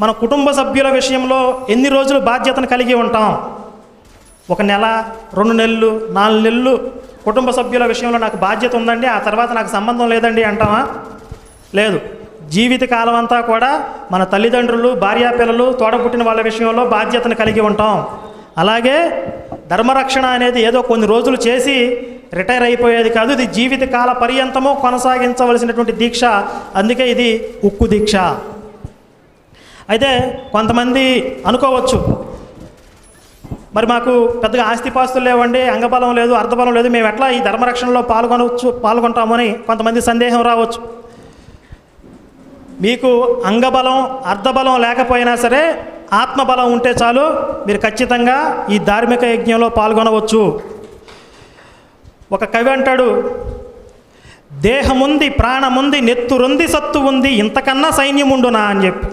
మన కుటుంబ సభ్యుల విషయంలో ఎన్ని రోజులు బాధ్యతను కలిగి ఉంటాం? ఒక నెల రెండు నెలలు నాలుగు నెలలు కుటుంబ సభ్యుల విషయంలో నాకు బాధ్యత ఉందండి ఆ తర్వాత నాకు సంబంధం లేదండి అంటామా లేదు. జీవిత కాలం అంతా కూడా మన తల్లిదండ్రులు భార్యాపిల్లలు తోడబుట్టిన వాళ్ళ విషయంలో బాధ్యతను కలిగి ఉంటాం. అలాగే ధర్మరక్షణ అనేది ఏదో కొన్ని రోజులు చేసి రిటైర్ అయిపోయేది కాదు ఇది జీవితకాల పర్యంతము కొనసాగించవలసినటువంటి దీక్ష. అందుకే ఇది ఉక్కు దీక్ష. అయితే కొంతమంది అనుకోవచ్చు. మరి మాకు పెద్దగా ఆస్తిపాస్తులు లేవండి అంగబలం లేదు అర్ధబలం లేదు మేము ఎట్లా ఈ ధర్మరక్షణలో పాల్గొనవచ్చు పాల్గొంటామని కొంతమంది సందేహం రావచ్చు. మీకు అంగబలం అర్ధబలం లేకపోయినా సరే ఆత్మబలం ఉంటే చాలు మీరు ఖచ్చితంగా ఈ ధార్మిక యజ్ఞంలో పాల్గొనవచ్చు. ఒక కవి అంటాడు దేహముంది ప్రాణముంది నెత్తురుంది సత్తు ఉంది ఇంతకన్నా సైన్యం ఉండునా అని చెప్పి.